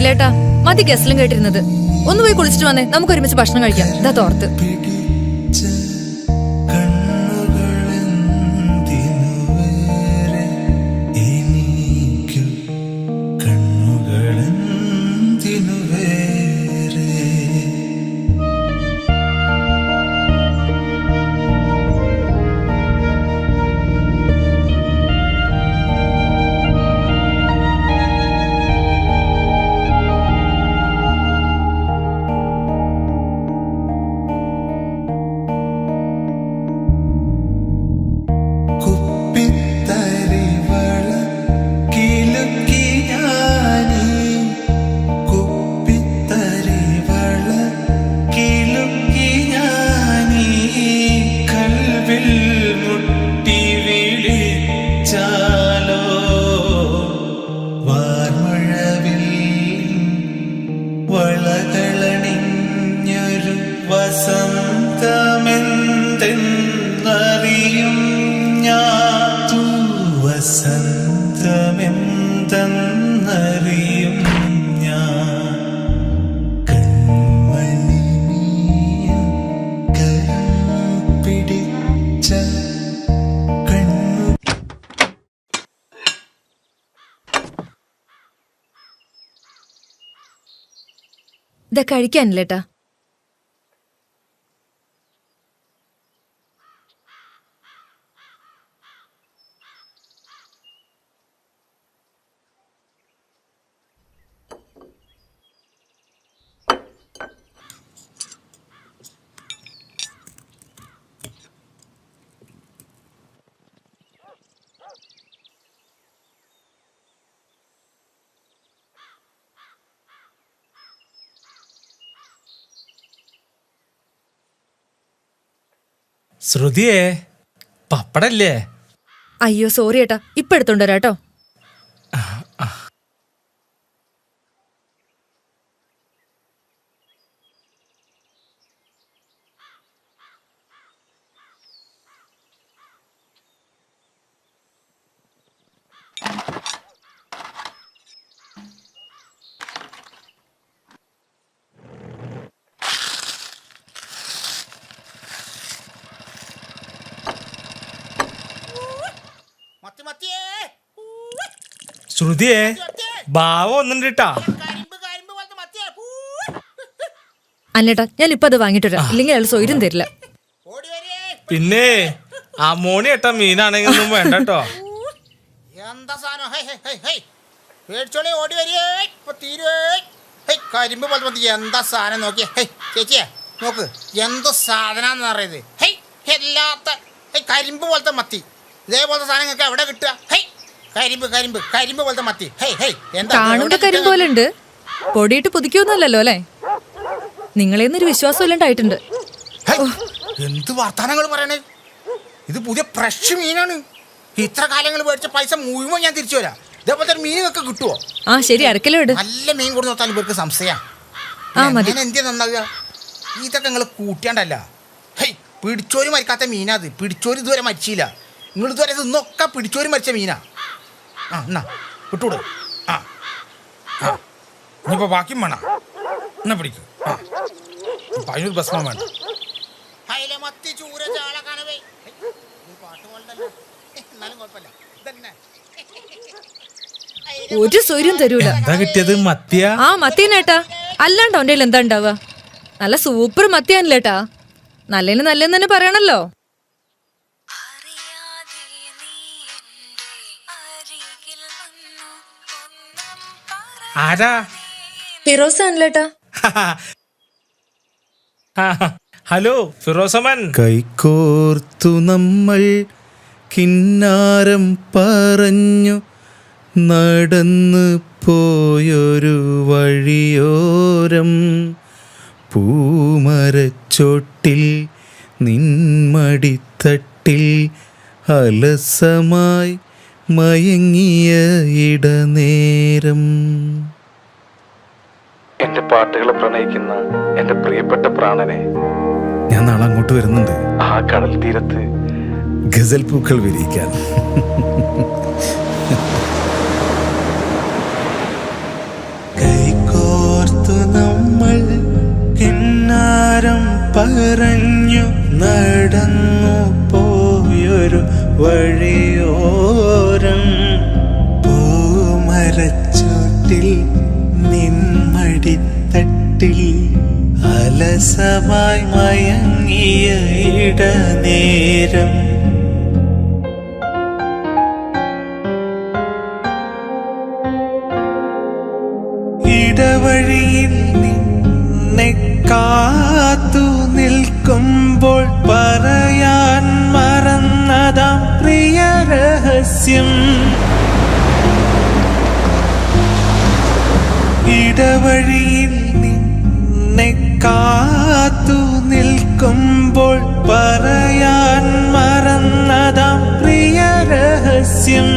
അനിലേട്ടാ മതി ഗസ്റ്റിലും കേട്ടിരുന്നത്. ഒന്ന് പോയി കുളിച്ചിട്ട് വന്നേ. നമുക്ക് ഒരുമിച്ച് ഭക്ഷണം കഴിക്കാം. ഇതാ തോർത്ത്. കഴിക്കാനില്ലേട്ടാ? ശ്രുതിയേ പപ്പടല്ലേ? അയ്യോ സോറി ഏട്ടാ. ഇപ്പൊ എടുത്തോണ്ട് ശ്രുതിയേ ഭാവം ഒന്നുണ്ട് കേട്ടാ അല്ലേട്ടാ ഞാൻ ഇപ്പൊ അത് വാങ്ങിട്ട് വരാം ഇല്ലെങ്കിൽ അയാൾ സ്വൈര്യം തരില്ല. പിന്നെ അമോണി ഏട്ടാ മീനാണെങ്കിൽ ഒന്നും വേണ്ട കേട്ടോ. എന്താ സാധനം? ഹൈ ഹൈ ഹൈ ഹൈ. പേടിച്ചോളി ഓടി വരേ. ഇപ്പൊ തീരുവേ. ഹൈ കരിമ്പ് എന്താ സാധനം നോക്കിയേ? ഹൈ ചേച്ചിയെ നോക്ക്. എന്ത് സാധനാന്ന് പറയുന്നത്? ഹൈ എല്ലാത്ത ഹൈ കരിമ്പ് പോലത്തെ മത്തി. ഇതേപോലത്തെ സാധനങ്ങൾക്ക് എവിടെ കിട്ടുക. ഹൈ കരിമ്പ് കരിമ്പ് കരിമ്പ് പോലത്തെ മത്തി. ഹൈ ഹൈ എന്താ കാണുമ്പോ കരിമ്പ് പോലെ ഉണ്ട് പൊടിയിട്ട് പുതിക്കൊന്നുമല്ലല്ലോ അല്ലേ? നിങ്ങളേന്നൊരു വിശ്വാസം ഇല്ലാണ്ടായിട്ടുണ്ട്. ഹൈ, എന്ത് വർത്താനങ്ങൾ പറയണേ? ഇത് പുതിയ ഫ്രഷ് മീനാണ്. ഇത്ര കാലങ്ങൾ മേടിച്ച പൈസ മുഴുവൻ ഞാൻ തിരിച്ചു വരാം ഇതേപോലത്തെ ഒരു മീനൊക്കെ കിട്ടുവോ? ആ ശരി അരക്കലോ ഇട്. നല്ല മീൻ കൊടുത്ത് നോക്കാൻ ഇവർക്ക് സംശയം. ആ, മതി. ഞാൻ എന്തിനാ നന്നാകുക ഇതൊക്കെ നിങ്ങൾ കൂട്ടിയാണ്ടല്ല. ഹൈ പിടിച്ചോര് മരിക്കാത്ത മീനാ അത്. പിടിച്ചോര് ഇതുവരെ മരിച്ചില്ല. നിങ്ങൾ ഇതുവരെ ഇന്നൊക്കെ പിടിച്ചോരി മരിച്ച മീനാ. ആ എന്നാ വിട്ടൂട്. ആ. ആ ഇനിയിപ്പോൾ ബാക്കിയും വേണം. എന്നാ പിടിക്കും. ആ. അതിനൊരു ഭസ്മം വേണ്ട ഒരു സ്വരും തരൂല. എന്താ കിട്ടിയത് മത്തിയ? ആ മത്തിയനേട്ടാ അല്ലാണ്ട് അവന്റെ കയ്യിൽ എന്താ ഉണ്ടാവുക? നല്ല സൂപ്പർ മത്തിയാനല്ലേട്ടാ നല്ലതിന് നല്ലതെന്ന് തന്നെ പറയണല്ലോ. ആരാ? ഫിറോസ് ആണല്ലേട്ടാ ഹലോ ഫിറോസമൻ. കൈകോർത്തു നമ്മൾ കിന്നാരം പറഞ്ഞു നടന്ന് പോയൊരു വഴിയോരം. പൂമരച്ചോട്ടിൽ നിന്മടിത്തട്ടിൽ അലസമായി മയങ്ങിയ ഇടനേരം. എന്റെ പാട്ടുകളെ പ്രണയിക്കുന്ന എന്റെ പ്രിയപ്പെട്ട പ്രാണനെ ഞാൻ നാളെ അങ്ങോട്ട് വരുന്നുണ്ട്. ആ കടൽ തീരത്ത് ഗസൽ പൂക്കൾ വിരിയിക്കാൻ. പകരഞ്ഞു നമ്മൾ പറഞ്ഞു നടന്നു പോയൊരു വഴിയോരം പൂമരച്ചൂട്ടിൽ നിന്മടിത്തട്ടിൽ അലസമായി മയങ്ങിയ ഇടനേരം. ഇടവഴിയിൽ നിന്നെ കാത്തു നിൽക്കുമ്പോൾ രഹസ്യം. ഇടവഴിയിൽ നിന്നെ കാത്തു നിൽക്കുമ്പോൾ പറയാൻ മറന്നതാം പ്രിയ രഹസ്യം.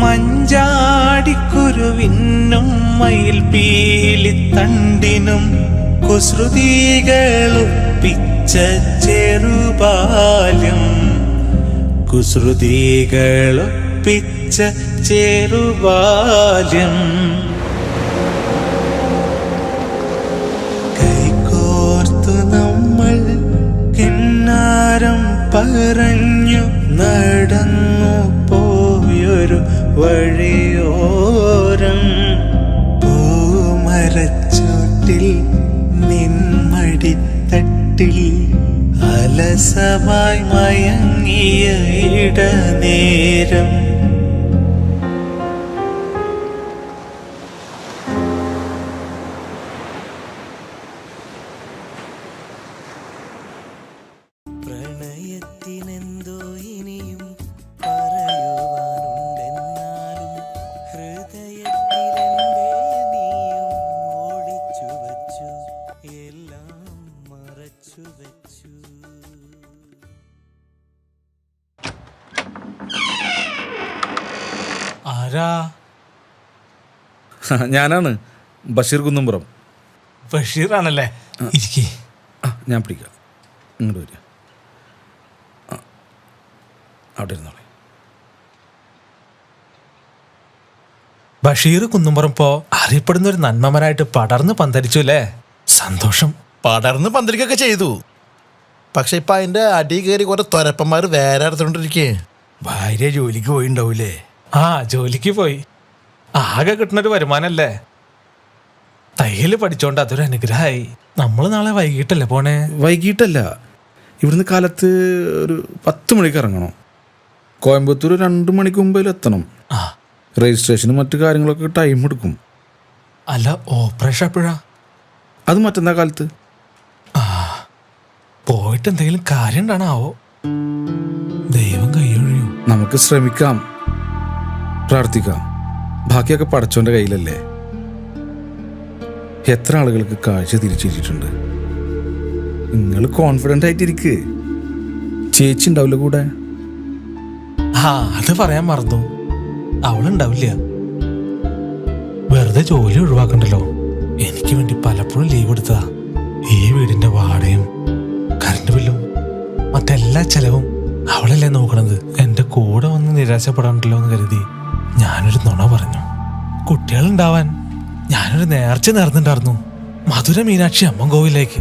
മഞ്ചാടിക്കുരുവിനും മയിൽ പീലിത്തണ്ടിനും കുസൃതികളൊപ്പിച്ച ചെറുബാല്യം. കുസൃതികളൊപ്പിച്ച ചെറുബാല്യം. കൈകോർത്തു നമ്മൾ കിന്നാരം പറഞ്ഞു നടന്നു പോയൊരു വഴിയോരം. പൂമരച്ചോട്ടിൽ നിന്മടിത്തട്ടിൽ അലസമായി മയങ്ങിയ ഇടനേരം. പ്രണയത്തിനെന്തോ ഇനിയും ഞാനാണ് ബഷീർ കുന്നുംപുറം. ബഷീറാണല്ലേ? ഇരിക്കേ. ആ ഞാൻ പിടിക്കാം. ഇങ്ങോട്ട് വരിക. അവിടെ ഇരുന്നോളെ. ബഷീർ കുന്നുംപുറം ഇപ്പോ അറിയപ്പെടുന്ന ഒരു നന്മമനായിട്ട് പടർന്ന് പന്തരിച്ചു അല്ലേ? സന്തോഷം. പടർന്ന് പന്തരിക്കൊക്കെ ചെയ്തു. പക്ഷെ ഇപ്പൊ അതിന്റെ അടി കയറി കുറെ തൊരപ്പന്മാർ വേറെ അടുത്തോണ്ടിരിക്കേ ഭാര്യ ജോലിക്ക് പോയിണ്ടാവൂലേ? ആ ജോലിക്ക് പോയി. ആകെ കിട്ടുന്നൊരു വരുമാനല്ലേ? തയ്യൽ പഠിച്ചോണ്ട് അതൊരു അനുഗ്രഹമായി നമ്മൾ നാളെ വൈകിട്ടല്ലേ പോണേ? വൈകിട്ടല്ല. ഇവിടുന്ന് കാലത്ത് ഒരു പത്ത് മണിക്ക് ഇറങ്ങണം. കോയമ്പത്തൂർ രണ്ട് മണിക്ക് മുമ്പിൽ എത്തണം. ആ. രജിസ്ട്രേഷനും മറ്റു കാര്യങ്ങളൊക്കെ ടൈം എടുക്കും. അല്ല ഓപ്പറേഷൻ എപ്പോഴാ? അത് മറ്റന്നാ കാലത്ത്. ആ. പോയിട്ട് എന്തെങ്കിലും കാര്യം ഉണ്ടാണാവോ? ദൈവം കൈയൊഴിയൂ നമുക്ക് ശ്രമിക്കാം. പ്രാർത്ഥിക്കാം. ബാക്കിയൊക്കെ പടച്ചോന്റെ കയ്യിലല്ലേ? എത്ര ആളുകൾക്ക് കാഴ്ച തിരിച്ചിട്ടുണ്ട് നിങ്ങൾ കോൺഫിഡന്റ് ആയിട്ടിരിക്ക്. ചേച്ചി ഉണ്ടാവില്ല കൂടെ? ആ അത് പറയാൻ മറന്നു. അവളുണ്ടാവില്ല. വെറുതെ ജോലി ഒഴിവാക്കണ്ടല്ലോ. എനിക്ക് വേണ്ടി പലപ്പോഴും ലീവ് എടുത്തതാ. ഈ വീടിന്റെ വാടയും കറണ്ട് ബില്ലും മറ്റെല്ലാ ചെലവും അവളല്ലേ നോക്കണത്. എന്റെ കൂടെ വന്ന് നിരാശപ്പെടാണ്ടല്ലോ എന്ന് കരുതി ഞാനൊരു നുണ പറഞ്ഞു. കുട്ടികളുണ്ടാവാൻ ഞാനൊരു നേർച്ച നേർന്നിട്ടായിരുന്നു മധുര മീനാക്ഷി അമ്മൻ കോവിലേക്ക്.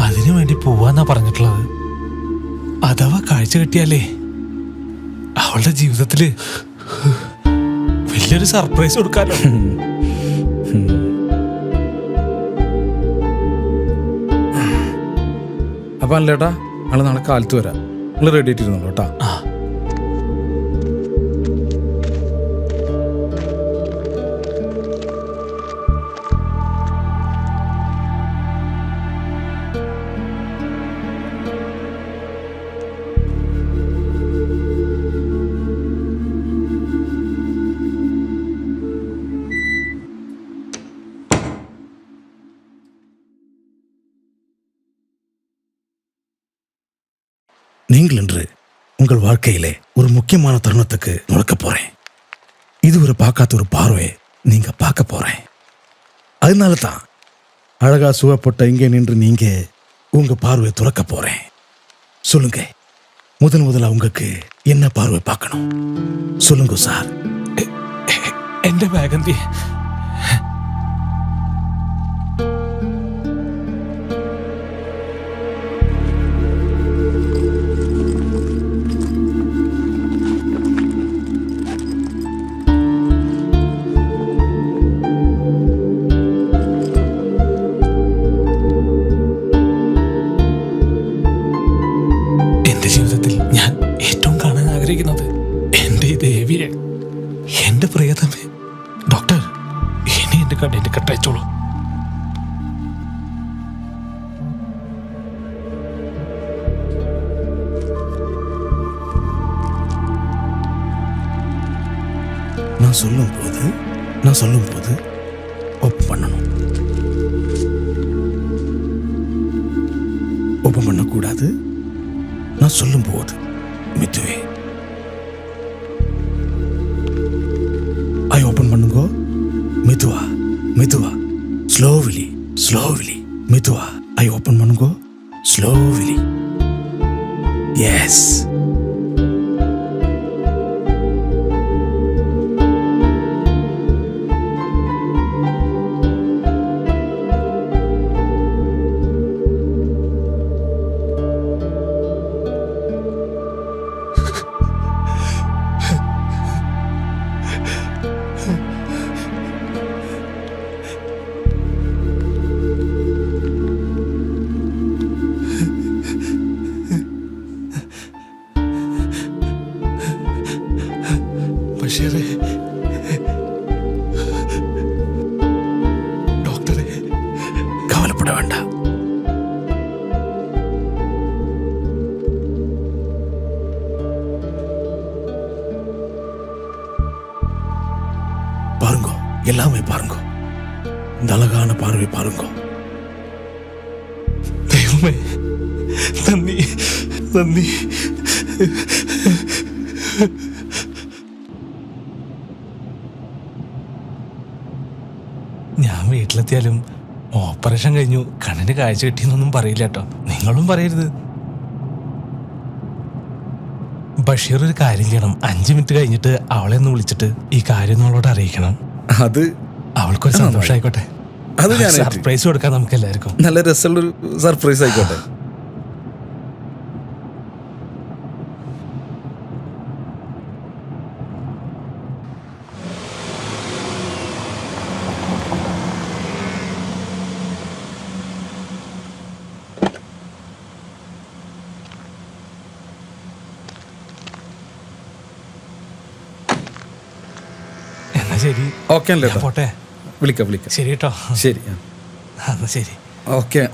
അതിനു വേണ്ടി പോവാന്നാ പറഞ്ഞിട്ടുള്ളത്. അഥവാ കാഴ്ച കിട്ടിയാലേ അവളുടെ ജീവിതത്തിൽ വലിയൊരു സർപ്രൈസ് കൊടുക്കാലോ. അപ്പൊ അല്ലേട്ടാ നാളെ നാളെ കാലത്ത് വരാം. നിങ്ങൾ റെഡി ആയിട്ടിരുന്നോളൂ കേട്ടാ. நீங்கள் இன்று உங்கள் வாழ்க்கையிலே ஒரு முக்கியமான தருணத்துக்கு நுழைக்க போறேன் இதுவரை பார்க்காத ஒரு பார்வையை நீங்க பார்க்க போறேன் அதனால தான் அழகா சுவப்பட்ட இங்கே நின்று நீங்க உங்க பார்வையை துறக்க போறேன் சொல்லுங்க முதன் முதல்ல உங்களுக்கு என்ன பார்வை பார்க்கணும் சொல்லுங்க சார் എന്റെ ബാഗന്തി நான் சொல்லும் போது மித்துவே ஐ ஓப்பன் பண்ணுங்க. மெதுவா மெதுவா. ஸ்லோவிலி ஸ்லோவிலி மெதுவா ஐ ஓப்பன் பண்ணுங்க. ஸ்லோவிலி எஸ் ഞാൻ വീട്ടിലെത്തിയാലും ഓപ്പറേഷൻ കഴിഞ്ഞു. കണ്ണിന് കാഴ്ച കിട്ടിയെന്നൊന്നും പറയില്ല കേട്ടോ. നിങ്ങളും പറയരുത്. ബഷീർ ഒരു കാര്യം ചെയ്യണം. അഞ്ചു മിനിറ്റ് കഴിഞ്ഞിട്ട് അവളെ ഒന്ന് വിളിച്ചിട്ട് ഈ കാര്യം നമ്മളോട് അറിയിക്കണം. അത് അവൾക്കൊരു സന്തോഷമായിക്കോട്ടെ. സർപ്രൈസ് കൊടുക്കാം നമുക്ക് എല്ലാവർക്കും. നല്ല രസമുള്ളൊരു സർപ്രൈസ് ആയിക്കോട്ടെ ശരി. ഓക്കെ അല്ലേ പോട്ടെ. വിളിക്കാം വിളിക്കാം. ശരി കേട്ടോ. ശരി ശരി. ഓക്കെ.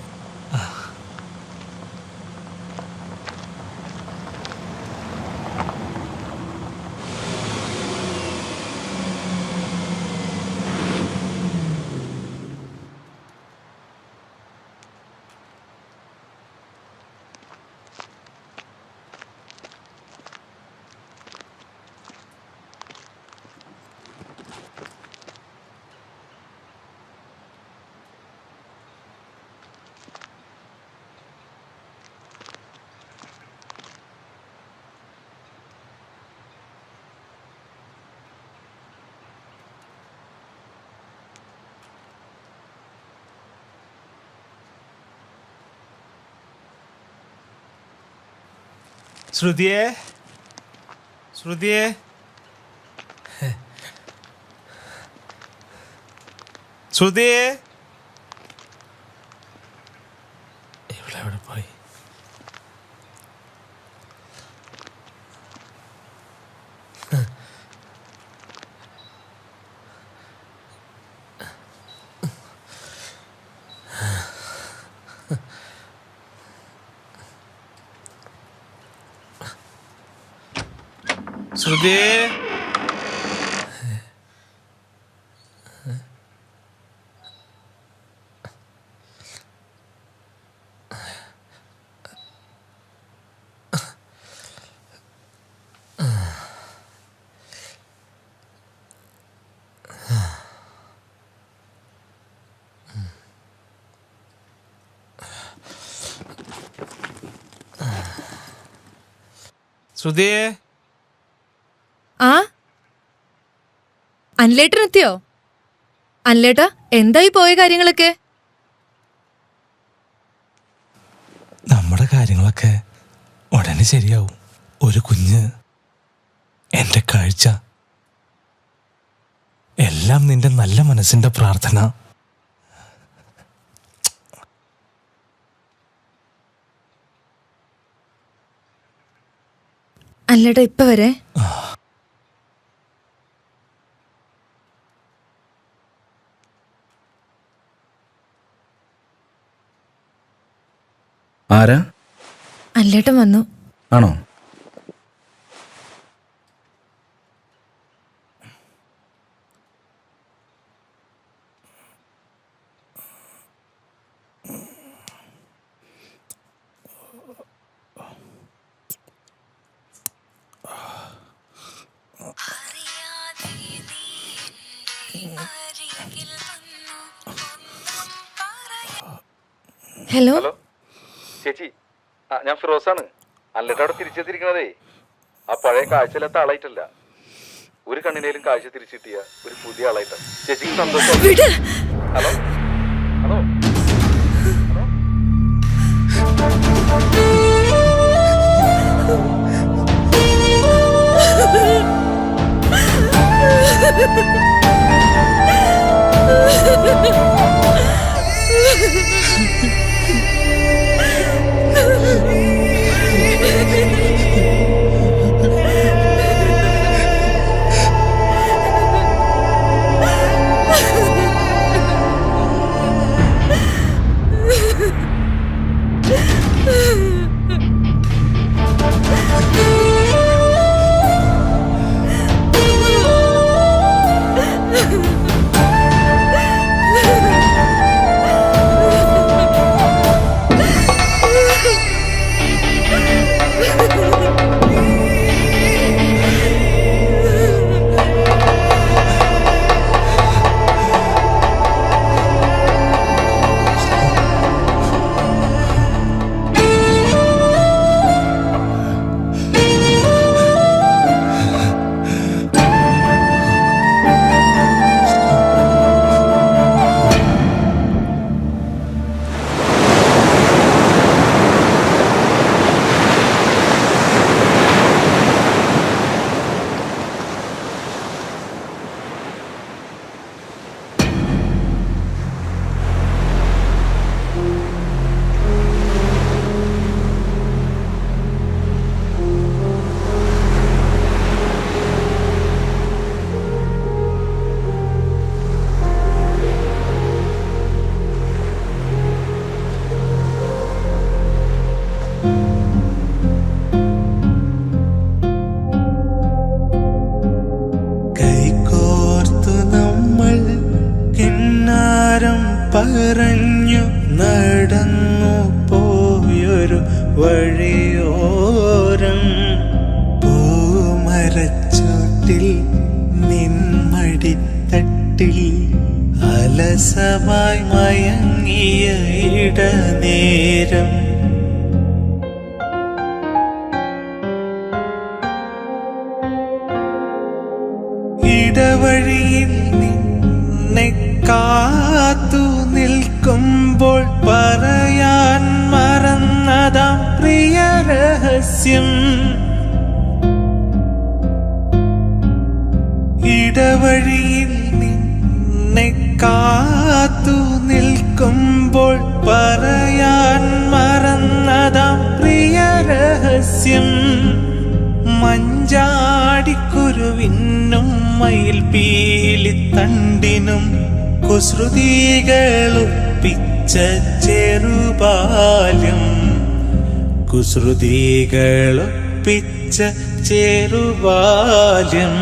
ശ്രുതിയെ ശ്രുതിയെ ശ്രുതിയെ ഇവിടെ എവിടെ പോയി ശ്രുതിയെ ശ്രുതിയെ ആ? അനിലേട്ടനെത്തിയോ അനിലേട്ടാ എന്തായി പോയ കാര്യങ്ങളൊക്കെ? നമ്മുടെ കാര്യങ്ങളൊക്കെ ഉടനെ ശരിയാവും. ഒരു കുഞ്ഞ് എന്റെ കാഴ്ച എല്ലാം നിന്റെ നല്ല മനസ്സിന്റെ പ്രാർത്ഥന. അല്ലേട്ടാ ഇപ്പൊ വരെ? ആരാ? അല്ലേട്ടൻ വന്നു. ആണോ? ഫിറോസാണ് അല്ലട്ട് അവിടെ തിരിച്ചെത്തിയിരിക്കണതേ. ആ പഴയ കാഴ്ചയില്ലാത്ത ആളായിട്ടല്ല. ഒരു കണ്ണിനേലും കാഴ്ച തിരിച്ചു കിട്ടിയ ഒരു പുതിയ ആളായിട്ടാണ്. ചേച്ചിക്ക് സന്തോഷം. ഹലോ? ഹലോ? ഹലോ? കൈകോർത്തു നമ്മൾ കിന്നാരം പറഞ്ഞു നടന്നു പോയൊരു വഴിയോരം. പൂമരച്ചോട്ടിൽ നിന്മടിത്തട്ടിൽ അലസമായി മയങ്ങിയ ഇടനേരം. രഹസ്യം. ഇടവഴിയിൽ നിന്നെ കാത്തു നിൽക്കുമ്പോൾ പറയാൻ മറന്നതാം പ്രിയ രഹസ്യം. മഞ്ചാടിക്കുരുവിനും മയിൽ പീലിത്തണ്ടിനും കുസൃതികളൊപ്പിച്ച ചെറുബാല്യം. കുസൃതികളൊപ്പിച്ച ചെറുബാല്യം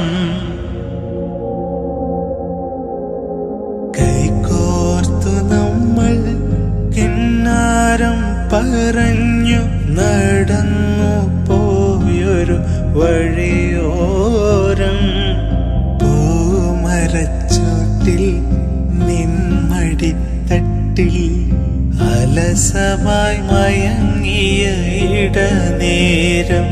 കൈകോർത്തു നമ്മൾ കിന്നാരം പറഞ്ഞു നടന്നു പോയൊരു വഴിയോരം. പൂമരച്ചോട്ടിൽ നിൻമടിത്തട്ടിൽ അലസമായി മയങ്ങിയ ഇടനേരം